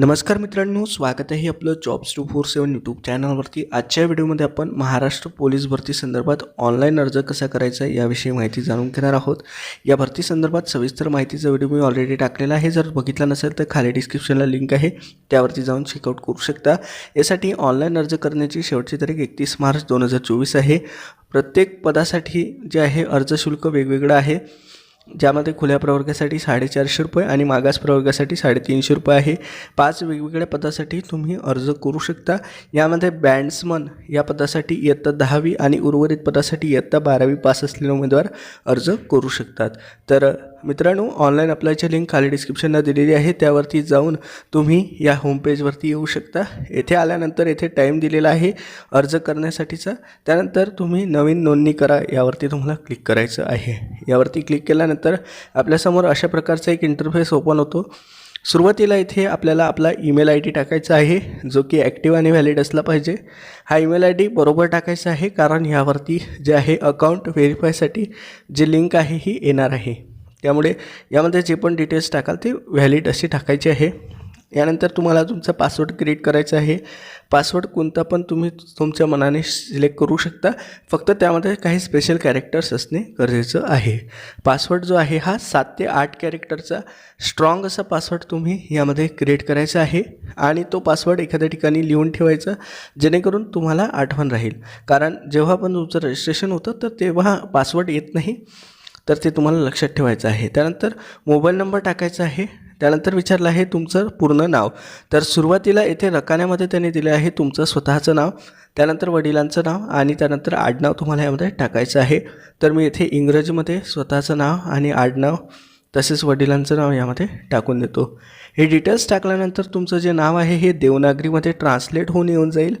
नमस्कार मित्रांनो स्वागत आहे आपलं jobs two four seven YouTube चॅनलवरती आजच्या व्हिडिओमध्ये आपण महाराष्ट्र पोलीस भरती संदर्भात ऑनलाईन अर्ज कसा करायचा याविषयी माहिती जाणून घेणार आहोत. या भरती संदर्भात सविस्तर माहितीचा व्हिडिओ मी ऑलरेडी टाकलेला आहे. जर बघितला नसेल तर खाली डिस्क्रिप्शनला लिंक आहे. त्यावरती जाऊन चेकआउट करू शकता. यासाठी ऑनलाईन अर्ज करण्याची शेवटची तारीख एकतीस मार्च दोन हजार चोवीस आहे. प्रत्येक पदासाठी जे आहे अर्ज शुल्क वेगवेगळं आहे. ज्यामध्ये खुल्या प्रवर्गासाठी साडेचारशे रुपये आणि मागास प्रवर्गासाठी साडेतीनशे रुपये आहे. पाच वेगवेगळ्या पदासाठी तुम्ही अर्ज करू शकता. यामध्ये बँड्समन या पदासाठी इयत्ता दहावी आणि उर्वरित पदासाठी इयत्ता बारावी पास असलेले उमेदवार अर्ज करू शकतात. तर मित्रांनो ऑनलाईन अप्लायची लिंक खाली डिस्क्रिप्शनला दिलेली आहे. त्यावरती जाऊन तुम्ही या होमपेजवरती येऊ शकता. येथे आल्यानंतर येथे टाईम दिलेला आहे अर्ज करण्यासाठीचा. त्यानंतर तुम्ही नवीन नोंदणी करा. यावरती तुम्हाला क्लिक करायचं आहे. यावरती क्लिक केल्यानंतर आपल्यासमोर अशा प्रकारचा एक इंटरफेस ओपन होतो. सुरुवातीला इथे आपल्याला आपला ईमेल आय डी टाकायचा आहे जो की ॲक्टिव्ह आणि व्हॅलिड असला पाहिजे. हा ईमेल आय डी बरोबर टाकायचा आहे कारण ह्यावरती जे आहे अकाउंट व्हेरीफायसाठी जी लिंक आहे ही येणार आहे. त्यामुळे यामध्ये जे पण डिटेल्स टाकाल ते व्हॅलिड अशी टाकायची आहे. यानंतर तुम्हाला तुमचा पासवर्ड क्रिएट करायचा आहे. पासवर्ड कोणता पण तुम्ही तुमच्या मनाने सिलेक्ट करू शकता. फक्त त्यामध्ये काही स्पेशल कॅरेक्टर्स असणे गरजेचं आहे. पासवर्ड जो आहे हा सात ते आठ कॅरेक्टरचा स्ट्रॉंग असा पासवर्ड तुम्ही यामध्ये क्रिएट करायचा आहे. आणि तो पासवर्ड एखाद्या ठिकाणी लिहून ठेवायचा जेणेकरून तुम्हाला आठवण राहील. कारण जेव्हा पण तुमचं रजिस्ट्रेशन होतं तर तेव्हा पासवर्ड येत नाही. तर ते तुम्हाला लक्षात ठेवायचं आहे. त्यानंतर मोबाईल नंबर टाकायचा आहे. त्यानंतर विचारलं आहे तुमचं पूर्ण नाव? तर सुरुवातीला येथे रकान्यामध्ये त्यांनी दिले आहे तुमचं स्वतःचं नाव. त्यानंतर वडिलांचं नाव आणि त्यानंतर आडनाव तुम्हाला यामध्ये टाकायचं आहे. तर मी येथे इंग्रजीमध्ये स्वतःचं नाव आणि आडनाव तसेच वडिलांचं नाव यामध्ये टाकून देतो. हे डिटेल्स टाकल्यानंतर तुमचं जे नाव आहे हे देवनागरीमध्ये ट्रान्सलेट होऊन येऊन जाईल.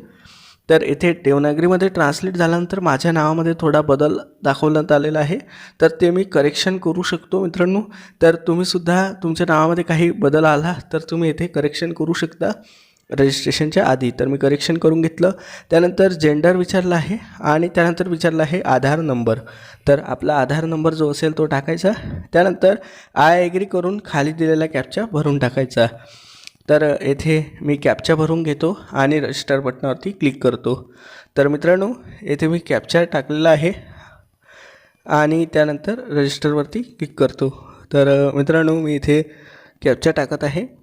तर इथे देवनागरीमध्ये ट्रान्सलेट झाल्यानंतर माझ्या नावामध्ये थोडा बदल दाखवण्यात आलेला आहे. तर ते मी करेक्शन करू शकतो मित्रांनो. तर तुम्हीसुद्धा तुमच्या नावामध्ये काही बदल आला तर तुम्ही इथे करेक्शन करू शकता रजिस्ट्रेशनच्या आधी. तर मी करेक्शन करून घेतलं. त्यानंतर जेंडर विचारलं आहे आणि त्यानंतर विचारलं आहे आधार नंबर तर आपला आधार नंबर जो असेल तो टाकायचा. त्यानंतर आय ॲग्री करून खाली दिलेला कॅपचा भरून टाकायचा. तर येथे मी कॅप्चा भरून घेतो आणि रजिस्टर बटनावरती क्लिक करतो. तर मित्रांनो येथे मी कॅप्चा टाकलेला आहे आणि त्यानंतर रजिस्टरवरती क्लिक करतो. तर मित्रांनो मी इथे कॅप्चा टाकत आहे.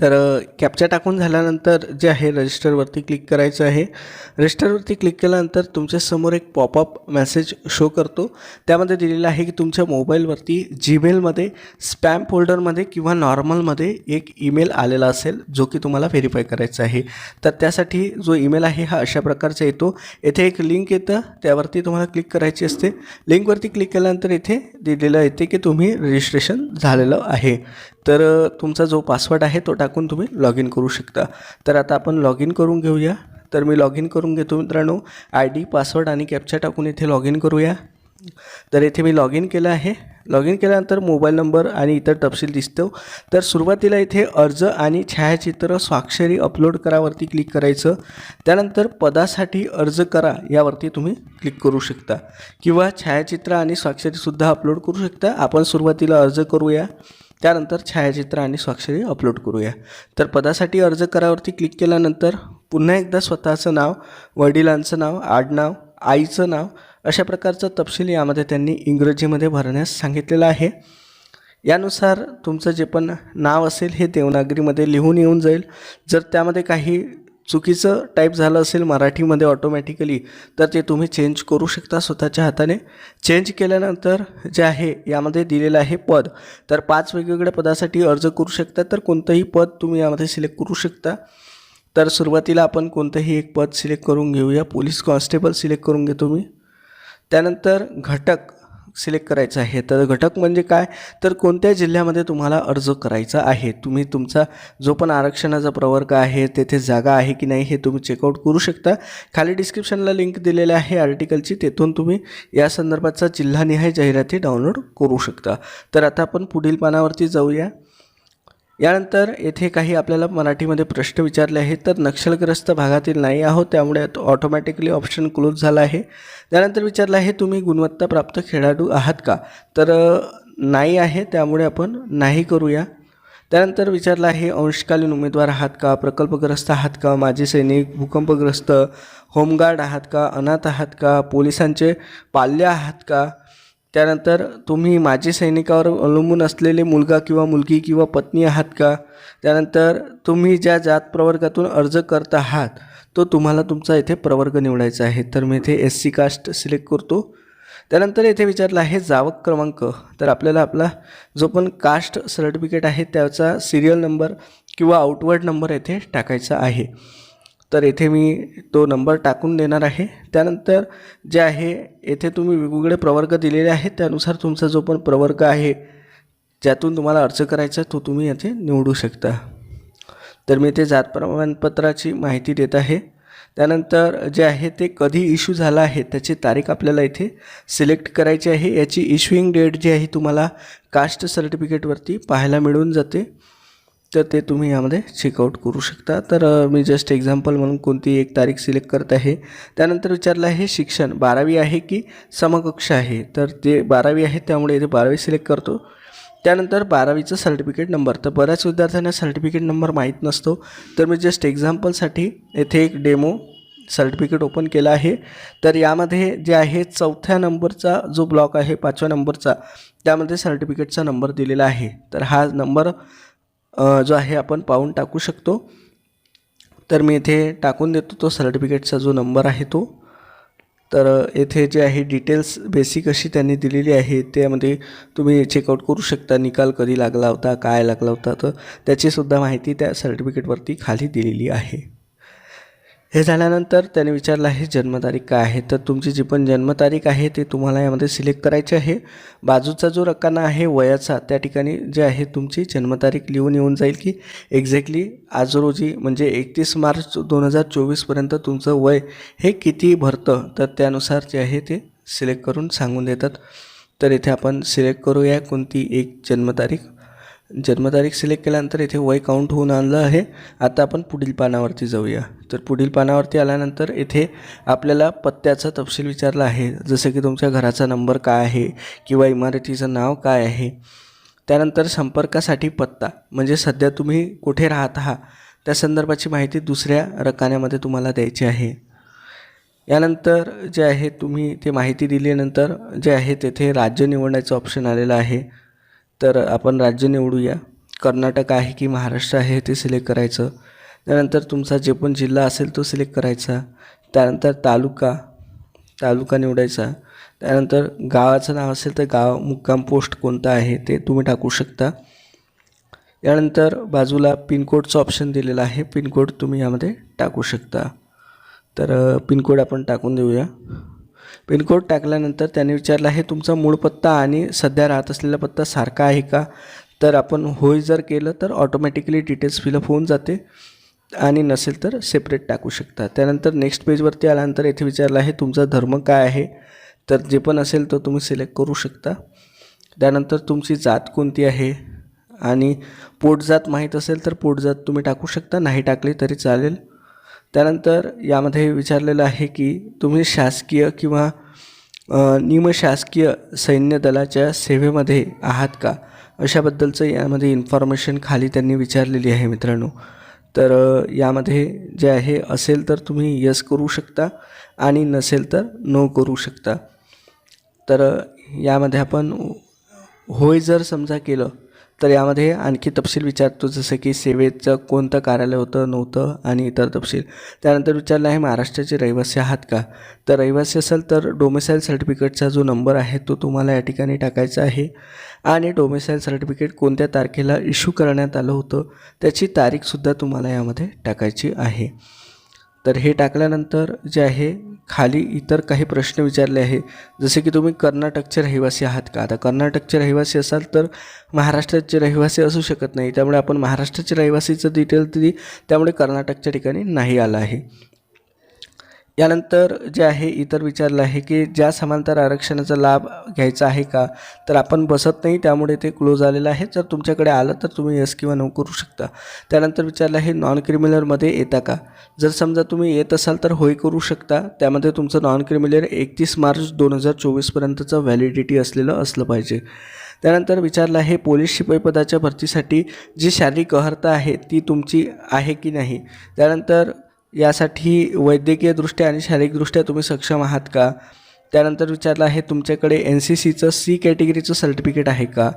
तर कॅप्चा टाकून झाल्यानंतर जे आहे रजिस्टरवरती क्लिक करायचं आहे. रजिस्टरवरती क्लिक केल्यानंतर तुमच्यासमोर एक पॉपअप मेसेज शो करतो. त्यामध्ये दिलेलं आहे की तुमच्या मोबाईलवरती जीमेलमध्ये स्पॅम फोल्डरमध्ये किंवा नॉर्मलमध्ये एक ईमेल आलेला असेल जो की तुम्हाला व्हेरीफाय करायचा आहे. तर त्यासाठी जो ईमेल आहे हा अशा प्रकारचा येतो. येथे एक लिंक येतं त्यावरती तुम्हाला क्लिक करायची असते. लिंकवरती क्लिक केल्यानंतर इथे दिलेलं येते की तुम्ही रजिस्ट्रेशन झालेलं आहे. तर तुमचा जो पासवर्ड आहे तो टाकून तुम्ही लॉग इन करू शकता. तर आता आपण लॉग इन करून घेऊया. तर मी लॉग इन करून घेतो मित्रांनो. आय डी पासवर्ड आणि कॅप्चा टाकून इथे लॉग इन करूया. तर इथे मी लॉग इन केलं आहे. लॉग इन केल्यानंतर मोबाईल नंबर आणि इतर तपशील दिसतो. तर सुरुवातीला इथे अर्ज आणि छायाचित्र स्वाक्षरी अपलोड करावरती क्लिक करायचं. त्यानंतर पदासाठी अर्ज करा यावरती तुम्ही क्लिक करू शकता. किंवा छायाचित्र आणि स्वाक्षरीसुद्धा अपलोड करू शकता. आपण सुरुवातीला अर्ज करूया. त्यानंतर छायाचित्र आणि स्वाक्षरी अपलोड करूया. तर पदासाठी अर्ज करावरती क्लिक केल्यानंतर पुन्हा एकदा स्वतःचं नाव वडिलांचं नाव आडनाव आईचं नाव अशा प्रकारचा तपशील यामध्ये त्यांनी इंग्रजीमध्ये भरण्यास सांगितलेलं आहे. यानुसार तुमचं जे पण नाव असेल हे देवनागरीमध्ये लिहून येऊन जाईल. जर त्यामध्ये काही चुकीचं टाईप झालं असेल मराठीमध्ये ऑटोमॅटिकली तर ते तुम्ही चेंज करू शकता स्वतःच्या हाताने. चेंज केल्यानंतर जे आहे यामध्ये दिलेलं आहे पद. तर पाच वेगवेगळ्या पदासाठी अर्ज करू शकता तर कोणतंही पद तुम्ही यामध्ये सिलेक्ट करू शकता. तर सुरुवातीला आपण कोणतंही एक पद सिलेक्ट करून घेऊया. पोलीस कॉन्स्टेबल सिलेक्ट करून घेतो मी. त्यानंतर घटक. सिलेक्ट करायचं आहे. तर घटक म्हणजे काय? तर कोणत्या जिल्ह्यामध्ये तुम्हाला अर्ज करायचा आहे? तुम्ही तुमचा जो पण आरक्षणाचा प्रवर्ग आहे तेथे जागा आहे की नाही हे तुम्ही चेकआउट करू शकता. खाली डिस्क्रिप्शनला लिंक दिलेली आहे आर्टिकलची तेथून तुम्ही या संदर्भाचा जिल्हानिहाय जाहिराती डाउनलोड करू शकता. तर आता आपण पुढील पानावरती जाऊया. यानंतर येथे काही आपल्याला मराठीमध्ये प्रश्न विचारले आहेत तर नक्षलग्रस्त भागातील नाही आहोत त्यामुळे ऑटोमॅटिकली ऑप्शन क्लोज झाला आहे. त्यानंतर विचारलं आहे तुम्ही गुणवत्ताप्राप्त खेळाडू आहात का? तर नाही आहे त्यामुळे आपण नाही करूया. त्यानंतर विचारलं आहे अंशकालीन उमेदवार आहात का? प्रकल्पग्रस्त आहात का? माजी सैनिक भूकंपग्रस्त होमगार्ड आहात का? अनाथ आहात का? पोलिसांचे पाल्य आहात का? त्यानंतर तुम्ही माजी सैनिकावर अवलंबून असलेले मुलगा किंवा मुलगी किंवा पत्नी आहात का? त्यानंतर तुम्ही ज्या जात प्रवर्गातून अर्ज करत आहात तो तुम्हाला तुमचा इथे प्रवर्ग निवडायचा आहे. तर मी इथे एस सी कास्ट सिलेक्ट करतो. त्यानंतर येथे विचारलं आहे जावक क्रमांक. तर आपल्याला आपला जो पण कास्ट सर्टिफिकेट आहे त्याचा सिरियल नंबर किंवा आउटवर्ड नंबर येथे टाकायचा आहे. तर येथे मी तो नंबर टाकून देणार आहे. त्यानंतर जे आहे येथे तुम्ही वेगवेगळे प्रवर्ग दिलेले आहेत. त्यानुसार तुमचा जो पण प्रवर्ग आहे ज्यातून तुम्हाला अर्ज करायचा तो तुम्ही येथे निवडू शकता. तर मी ते जात प्रमाणपत्राची माहिती देत आहे. त्यानंतर जे आहे ते कधी इश्यू झाला आहे त्याची तारीख आपल्याला इथे सिलेक्ट करायची आहे. याची इश्युईंग डेट जी आहे तुम्हाला कास्ट सर्टिफिकेटवरती पाहायला मिळून जाते. तर ते तुम्ही यामध्ये चेकआउट करू शकता. तर मी जस्ट एक्झाम्पल म्हणून कोणती एक तारीख सिलेक्ट करत आहे. त्यानंतर विचारलं आहे शिक्षण बारावी आहे की समकक्ष आहे? तर ते बारावी आहे त्यामुळे इथे बारावी सिलेक्ट करतो. त्यानंतर बारावीचं सर्टिफिकेट नंबर तर बऱ्याच विद्यार्थ्यांना सर्टिफिकेट नंबर माहीत नसतो. तर मी जस्ट एक्झाम्पलसाठी येथे एक डेमो सर्टिफिकेट ओपन केलं आहे. तर यामध्ये जे आहे चौथ्या नंबरचा जो ब्लॉक आहे पाचव्या नंबरचा त्यामध्ये सर्टिफिकेटचा नंबर दिलेला आहे. तर हा नंबर जो आहे आपण पाहून टाकू शकतो. तर मी इथे टाकून देतो तो सर्टिफिकेटचा जो नंबर आहे तो. तर येथे जे आहे डिटेल्स बेसिक अशी त्यांनी दिलेली आहे. त्यामध्ये तुम्ही चेकआउट करू शकता निकाल कधी लागला होता काय लागला होता. तर त्याचीसुद्धा माहिती त्या सर्टिफिकेटवरती खाली दिलेली आहे. हे झाल्यानंतर त्याने विचारलं आहे जन्मतारीख काय आहे? तर तुमची जी पण जन्मतारीख आहे ते तुम्हाला यामध्ये सिलेक्ट करायची आहे. बाजूचा जो रकाना आहे वयाचा त्या ठिकाणी जे आहे तुमची जन्मतारीख लिहून येऊन जाईल की एक्झॅक्टली आज रोजी म्हणजे एकतीस मार्च दोन हजार चोवीसपर्यंत तुमचं वय हे किती भरतं? तर त्यानुसार जे आहे ते सिलेक्ट करून सांगून देतात. तर इथे आपण सिलेक्ट करूया कोणती एक जन्मतारीख. जन्मतारीख सिलेक्ट केल्यानंतर इथे वय काउंट होऊन आणलं आहे. आता आपण पुढील पानावरती जाऊया. तर पुढील पानावरती आल्यानंतर इथे आपल्याला पत्त्याचा तपशील विचारला आहे. जसं की तुमच्या घराचा नंबर काय आहे किंवा इमारतीचं नाव काय आहे. त्यानंतर संपर्कासाठी पत्ता. म्हणजे सध्या तुम्ही कुठे राहत आहात? त्या संदर्भाची माहिती दुसऱ्या रकान्यामध्ये तुम्हाला द्यायची आहे. यानंतर जे आहे तुम्ही ते माहिती दिल्यानंतर जे आहे तेथे राज्य निवडण्याचं ऑप्शन आलेलं आहे. तर आपण राज्य निवडूया. कर्नाटक आहे की महाराष्ट्र आहे ते सिलेक्ट करायचं. त्यानंतर तुमचा जे पण जिल्हा असेल तो सिलेक्ट करायचा. त्यानंतर तालुका तालुका निवडायचा. त्यानंतर गावाचं नाव असेल तर गाव मुक्काम पोस्ट कोणता आहे ते तुम्ही टाकू शकता. यानंतर बाजूला पिनकोडचं ऑप्शन दिलेलं आहे. पिनकोड तुम्ही यामध्ये टाकू शकता. तर पिनकोड आपण टाकून देऊया. पिनकोड टाकल्यानंतर त्याने विचारलं आहे तुमचा मूळ पत्ता आणि सध्या राहत असलेला पत्ता सारखा आहे का? तर आपण होय जर केलं तर ऑटोमॅटिकली डिटेल्स फिलअप होऊन जाते आणि नसेल तर सेपरेट टाकू शकता. त्यानंतर नेक्स्ट पेजवरती आल्यानंतर येथे विचारलं आहे तुमचा धर्म काय आहे? तर जे पण असेल तो तुम्ही सिलेक्ट करू शकता. त्यानंतर तुमची जात कोणती आहे? आणि पोटजात माहीत असेल तर पोटजात तुम्ही टाकू शकता. नाही टाकली तरी चालेल. त्यानंतर यामध्ये विचारलेलं आहे की तुम्ही शासकीय किंवा निमशासकीय सैन्य दलाच्या सेवेमध्ये आहात का? अशाबद्दलचं यामध्ये इन्फॉर्मेशन खाली त्यांनी विचारलेली आहे मित्रांनो. तर यामध्ये जे आहे असेल तर तुम्ही यस करू शकता आणि नसेल तर नो करू शकता. तर यामध्ये आपण होय जर समजा केलं तर यामध्ये आणखी तपशील विचारतो जसं की सेवेचं कोणतं कार्यालय होतं नव्हतं आणि इतर तपशील. त्यानंतर विचारलं आहे महाराष्ट्राचे रहिवासी आहात का? तर रहिवासी असेल तर डोमेसाईल सर्टिफिकेटचा जो नंबर आहे तो तुम्हाला या ठिकाणी टाकायचा आहे. आणि डोमेसाईल सर्टिफिकेट कोणत्या तारखेला इश्यू करण्यात आलं होतं त्याची तारीखसुद्धा तुम्हाला यामध्ये टाकायची आहे. तर हे टाकल्यानंतर जे आहे खाली इतर काही प्रश्न विचारले आहे. जसे की तुम्ही कर्नाटकचे रहिवासी आहात का? आता कर्नाटकचे रहिवासी असाल तर महाराष्ट्राचे रहिवासी असू शकत नाही. त्यामुळे आपण महाराष्ट्राचे रहिवासीचं डिटेल दिली त्यामुळे कर्नाटकच्या ठिकाणी नाही आलं आहे. यानंतर जे आहे इतर विचारलं आहे की ज्या समांतर आरक्षणाचा लाभ घ्यायचा आहे का? तर आपण बसत नाही त्यामुळे ते क्लोज आलेलं आहे. जर तुमच्याकडे आलं तर तुम्ही यस किंवा नो करू शकता. त्यानंतर विचारलं आहे नॉन क्रिमिनलमध्ये येता का? जर समजा तुम्ही येत असाल तर होय करू शकता. त्यामध्ये तुमचं नॉन क्रिमिनल एकतीस मार्च दोन हजार चोवीसपर्यंतचं व्हॅलिडिटी असलेलं असलं पाहिजे. त्यानंतर विचारलं आहे पोलीस शिपाई पदाच्या भरतीसाठी जी शारीरिक अर्हता आहे ती तुमची आहे की नाही? त्यानंतर यासाठी वैद्यकीयदृष्ट्या आणि शारीरिकदृष्ट्या तुम्ही सक्षम आहात का? त्यानंतर विचारलं आहे तुमच्याकडे एन सी सीचं सी कॅटेगरीचं सर्टिफिकेट आहे का?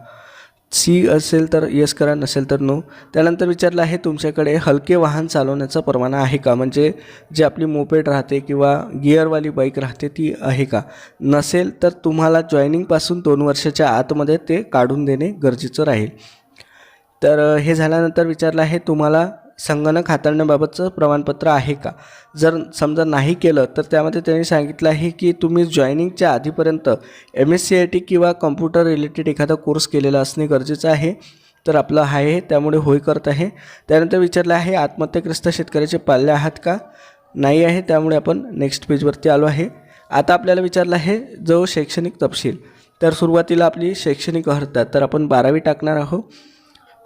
सी असेल तर येस करा नसेल तर नो त्यानंतर विचारलं आहे तुमच्याकडे हलके वाहन चालवण्याचा परवाना आहे का? म्हणजे जे आपली मोपेड राहते किंवा गिअरवाली बाईक राहते ती आहे का? नसेल तर तुम्हाला जॉईनिंगपासून दोन वर्षाच्या आतमध्ये ते काढून देणे गरजेचं राहील. तर हे झाल्यानंतर विचारलं आहे तुम्हाला संगणक हाताळण्याबाबतचं प्रमाणपत्र आहे का? जर समजा नाही केलं तर त्यामध्ये त्यांनी सांगितलं आहे की तुम्ही जॉईनिंगच्या आधीपर्यंत M S C I T किंवा कम्प्युटर रिलेटेड एखादा कोर्स केलेला असणे गरजेचं आहे. तर आपलं आहे त्यामुळे होय करत आहे. त्यानंतर विचारलं आहे आत्महत्याग्रस्त शेतकऱ्याचे पाल्य आहात का? नाही आहे त्यामुळे आपण नेक्स्ट पेजवरती आलो आहे. आता आपल्याला विचारलं आहे जो शैक्षणिक तपशील. तर सुरुवातीला आपली शैक्षणिक अर्हता तर आपण बारावी टाकणार आहोत.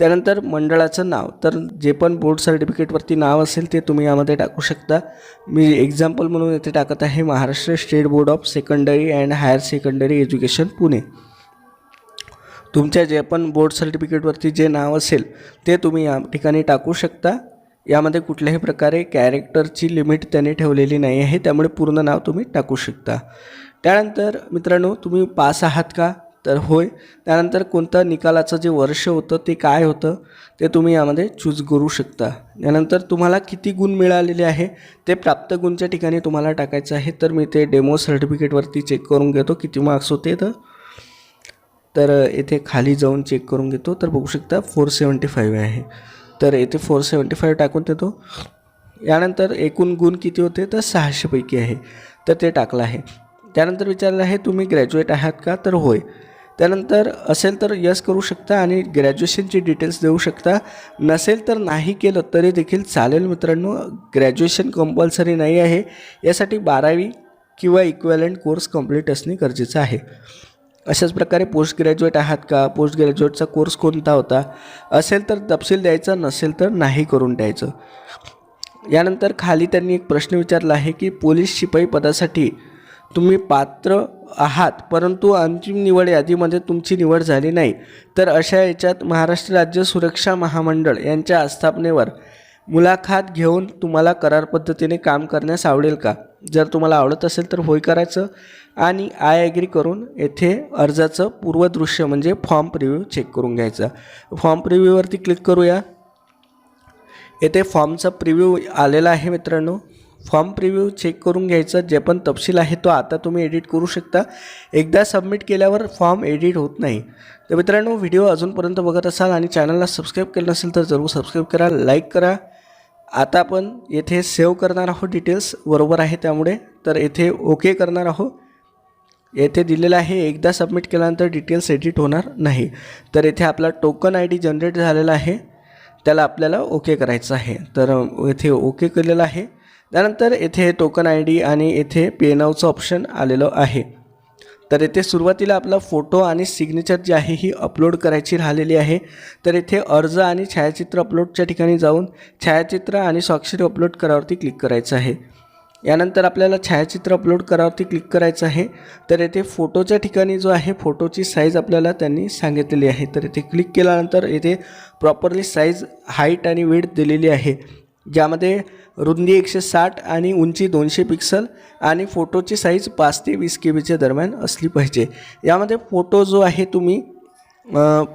त्यानंतर मंडळाचं नाव. तर जे पण बोर्ड सर्टिफिकेटवरती नाव असेल ते तुम्ही यामध्ये टाकू शकता. मी एक्झाम्पल म्हणून येथे टाकत आहे Maharashtra state board of secondary and higher secondary education Pune तुमच्या जे पण बोर्ड सर्टिफिकेटवरती जे नाव असेल ते तुम्ही या ठिकाणी टाकू शकता. यामध्ये कुठल्याही प्रकारे कॅरेक्टरची लिमिट त्यांनी ठेवलेली नाही आहे त्यामुळे पूर्ण नाव तुम्ही टाकू शकता. त्यानंतर मित्रांनो तुम्ही पास आहात का? तर होय. त्यानंतर कोणतं निकालाचं जे वर्ष होतं ते काय होतं ते तुम्ही यामध्ये चूज करू शकता. यानंतर तुम्हाला किती गुण मिळालेले आहे ते प्राप्त गुणच्या ठिकाणी तुम्हाला टाकायचं आहे. तर मी ते डेमो सर्टिफिकेटवरती चेक करून घेतो. किती मार्क्स होते तर? तर येथे खाली जाऊन चेक करून घेतो. तर बघू शकता फोर सेवन्टी फाईव्ह आहे. तर येथे फोर सेवन्टी फाईव्ह टाकून देतो. यानंतर एकूण गुण किती होते तर सहाशेपैकी आहे. तर ते टाकलं आहे. त्यानंतर विचारलं आहे तुम्ही ग्रॅज्युएट आहात का? तर होय. त्यानंतर असेल तर यस करू शकता आणि ग्रॅज्युएशनची डिटेल्स देऊ शकता. नसेल तर नाही केलं तरी देखील चालेल मित्रांनो. ग्रॅज्युएशन कंपल्सरी नाही आहे. यासाठी बारावी किंवा इक्वॅलंट कोर्स कंप्लीट असणे गरजेचं आहे. अशाच प्रकारे पोस्ट ग्रॅज्युएट आहात का? पोस्ट ग्रॅज्युएटचा कोर्स कोणता होता? असेल तर तपशील द्यायचा नसेल तर नाही करून द्यायचं. यानंतर खाली त्यांनी एक प्रश्न विचारला आहे की पोलीस शिपाई पदासाठी तुम्ही पात्र आहात परंतु अंतिम निवड यादीमध्ये तुमची निवड झाली नाही. तर अशा याच्यात महाराष्ट्र राज्य सुरक्षा महामंडळ यांच्या आस्थापनेवर मुलाखत घेऊन तुम्हाला करार पद्धतीने काम करण्यास आवडेल का? जर तुम्हाला आवडत असेल तर होय करायचं आणि आय ॲग्री करून येथे अर्जाचं पूर्वदृश्य म्हणजे फॉर्म प्रिव्ह्यू चेक करून घ्यायचा. फॉर्म प्रिव्ह्यूवरती क्लिक करूया. येथे फॉर्मचा प्रिव्ह्यू आलेला आहे मित्रांनो. फॉर्म प्रिव्ह्यू चेक करून घ्यायचा जे पण तपशील आहे तो आता तुम्ही एडिट करू शकता. एकदा सबमिट केल्यावर फॉर्म एडिट होत नाही. तर मित्रांनो व्हिडिओ अजूनपर्यंत बघत असाल आणि चॅनलला सबस्क्राईब केलं नसेल तर जरूर सबस्क्राईब करा लाईक करा. आता आपण येथे सेव्ह करणार आहोत डिटेल्स बरोबर आहे त्यामुळे. तर येथे ओके करणार आहोत. येथे दिलेलं आहे एकदा सबमिट केल्यानंतर डिटेल्स एडिट होणार नाही. तर येथे आपला टोकन आय डी जनरेट झालेला आहे. त्याला आपल्याला ओके करायचं आहे. तर येथे ओके केलेलं आहे. त्यानंतर येथे टोकन आय डी आणि येथे पेनावचं ऑप्शन आलेलं आहे. तर येथे सुरुवातीला आपला फोटो आणि सिग्नेचर जी आहे ही अपलोड करायची राहिलेली आहे. तर येथे अर्ज आणि छायाचित्र अपलोडच्या ठिकाणी जाऊन छायाचित्र आणि स्वाक्षरी अपलोड करावरती क्लिक करायचं आहे. यानंतर आपल्याला छायाचित्र अपलोड करावरती क्लिक करायचं आहे. तर येथे फोटोच्या ठिकाणी जो आहे फोटोची साईज आपल्याला त्यांनी सांगितलेली आहे. तर येथे क्लिक केल्यानंतर येथे प्रॉपरली साईज हाईट आणि वेट दिलेली आहे. ज्यामध्ये रुंदी एकशे साठ आणि उंची दोनशे पिक्सल आणि फोटोची साईज पाच ते वीस के बीच्या दरम्यान असली पाहिजे. यामध्ये फोटो जो आहे तुम्ही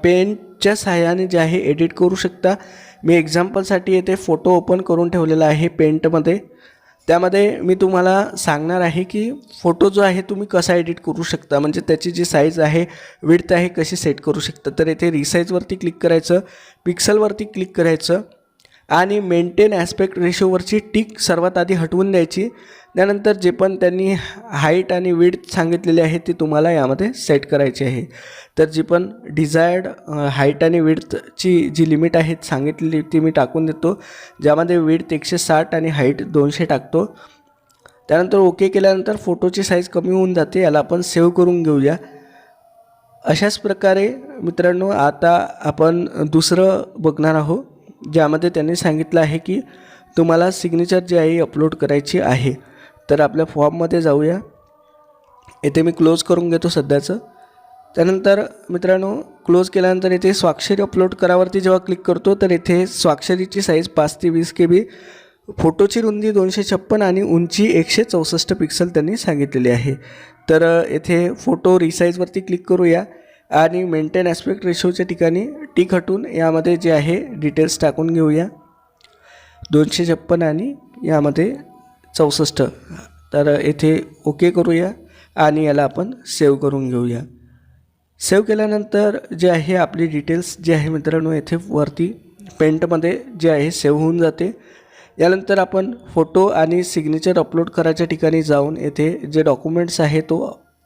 पेनच्या सहाय्याने जे आहे एडिट करू शकता. मी एक्झाम्पलसाठी येथे फोटो ओपन करून ठेवलेला आहे पेंटमध्ये त्यामध्ये मी तुम्हाला सांगणार आहे की फोटो जो आहे तुम्ही कसा एडिट करू शकता. म्हणजे त्याची जी साईज आहे विड्थ आहे कशी सेट करू शकता. तर येथे रिसाईजवरती क्लिक करायचं पिक्सलवरती क्लिक करायचं. आणि मेंटेन ॲस्पेक्ट रेशोवरची टिक सर्वात आधी हटवून द्यायची. त्यानंतर जे पण त्यांनी हाईट आणि विड्थ सांगितलेली आहे ती तुम्हाला यामध्ये सेट करायची आहे. तर जी पण डिझायर्ड हाईट आणि विड्थची जी लिमिट आहे सांगितलेली ती मी टाकून देतो. ज्यामध्ये विड्थ एकशे साठ आणि हाईट दोनशे टाकतो. त्यानंतर ओके केल्यानंतर फोटोची साईज कमी होऊन जाते याला आपण सेव्ह करून घेऊया. अशाच प्रकारे मित्रांनो आता आपण दुसरं बघणार आहोत. ज्यामध्ये त्यांनी सांगितलं आहे की तुम्हाला सिग्नेचर जी आहे अपलोड करायची आहे. तर आपल्या फॉर्ममध्ये जाऊया. येथे मी क्लोज करून घेतो सध्याचं. त्यानंतर मित्रांनो क्लोज केल्यानंतर येथे स्वाक्षरी अपलोड करावरती जेव्हा क्लिक करतो तर येथे स्वाक्षरीची साईज पाच ते वीस के बी फोटोची रुंदी दोनशे छप्पन आणि उंची एकशे चौसष्ट पिक्सल त्यांनी सांगितलेली आहे. तर येथे फोटो रिसाईजवरती क्लिक करूया. आणि मेंटेन ॲस्पेक्ट रेशोच्या ठिकाणी टिक हटून यामध्ये जे आहे डिटेल्स टाकून घेऊया. दोनशे छप्पन आणि यामध्ये चौसष्ट. तर येथे ओके करूया आणि याला आपण सेव्ह करून घेऊया. सेव्ह केल्यानंतर जे आहे आपली डिटेल्स जे आहे मित्रांनो येथे वरती पेंटमध्ये जे आहे सेव्ह होऊन जाते. यानंतर आपण फोटो आणि सिग्नेचर अपलोड करायच्या ठिकाणी जाऊन येथे जे डॉक्युमेंट्स आहे तो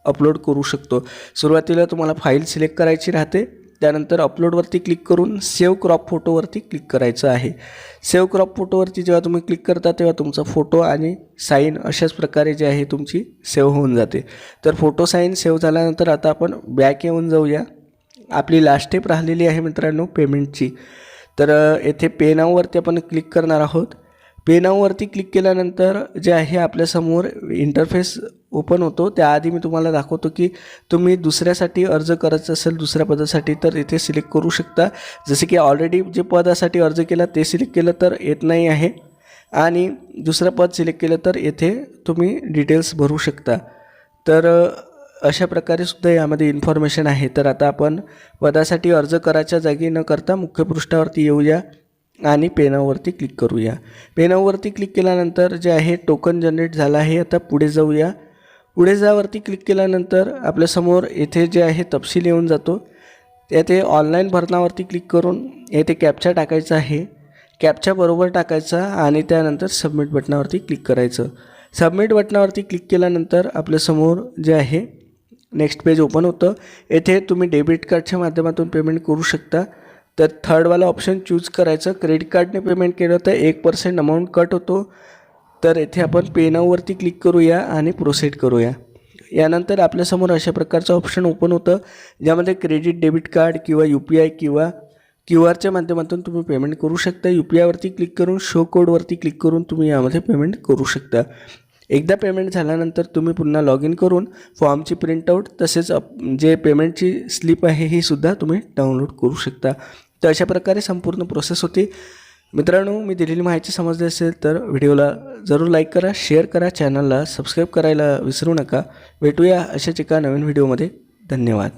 अपलोड करू शकतो. सुरुवातीला तुम्हाला फाईल सिलेक्ट करायची राहते. त्यानंतर अपलोडवरती क्लिक करून सेव्ह क्रॉप फोटोवरती क्लिक करायचं आहे. सेव्ह क्रॉप फोटोवरती जेव्हा तुम्ही क्लिक करता तेव्हा तुमचा फोटो आणि साईन अशाच प्रकारे जे आहे तुमची सेव्ह होऊन जाते. तर फोटो साईन सेव्ह झाल्यानंतर आता आपण बॅक येऊन जाऊया. आपली लास्ट स्टेप राहिलेली आहे मित्रांनो पेमेंटची तर येथे पे नाववरती आपण क्लिक करणार आहोत. पे नाववरती क्लिक केल्यानंतर जे आहे आपल्यासमोर इंटरफेस ओपन होतो. त्याआधी मी तुम्हाला दाखवतो की तुम्ही दुसऱ्यासाठी अर्ज करायचं असेल दुसऱ्या पदासाठी तर इथे सिलेक्ट करू शकता. जसे की ऑलरेडी जे पदासाठी अर्ज केला ते सिलेक्ट केलं तर येत नाही आहे. आणि दुसरं पद सिलेक्ट केलं तर येथे तुम्ही डिटेल्स भरू शकता. तर अशा प्रकारे सुद्धा यामध्ये इन्फॉर्मेशन आहे. तर आता आपण पदासाठी अर्ज करायच्या जागी न करता मुख्य पृष्ठावरती येऊया आणि पेनावरती क्लिक करूया. पेनावरती क्लिक केल्यानंतर जे आहे टोकन जनरेट झालं आहे. आता पुढे जाऊया. पुढे जावरती क्लिक केल्यानंतर आपल्यासमोर येथे जे आहे तपशील येऊन जातो. येथे ऑनलाईन भरणावरती क्लिक करून येथे कॅप्चा टाकायचा आहे. कॅप्चा बरोबर टाकायचा आणि त्यानंतर सबमिट बटनावरती क्लिक करायचं. सबमिट बटनावरती क्लिक केल्यानंतर आपल्यासमोर जे आहे नेक्स्ट पेज ओपन होतं. येथे तुम्ही डेबिट कार्डच्या माध्यमातून पेमेंट करू शकता. तर थर्डवाला ऑप्शन चूज करायचं. क्रेडिट कार्डने पेमेंट केलं तर एक पर्सेंट अमाऊंट कट होतो. तर येथे आपण पेनावरती क्लिक करूया आणि प्रोसेड करूया. यानंतर आपल्यासमोर अशा प्रकारचं ऑप्शन ओपन होतं ज्यामध्ये क्रेडिट डेबिट कार्ड किंवा यू पी आय किंवा क्यू आरच्या माध्यमातून तुम्ही पेमेंट करू शकता. यू पी आयवरती क्लिक करून शो कोडवरती क्लिक करून तुम्ही यामध्ये पेमेंट करू शकता. एकदा पेमेंट झाल्यानंतर तुम्ही पुन्हा लॉग इन करून फॉर्मची प्रिंटआउट तसेच अप जे पेमेंटची स्लिप आहे ही सुद्धा तुम्ही डाउनलोड करू शकता. तर अशा प्रकारे संपूर्ण प्रोसेस होती. मित्रांनो मी दिलेली माहिती समजली असेल तर व्हिडिओला जरूर लाईक करा शेअर करा चॅनलला सबस्क्राईब करायला विसरू नका. भेटूया अशाच एका नवीन व्हिडिओमध्ये. धन्यवाद.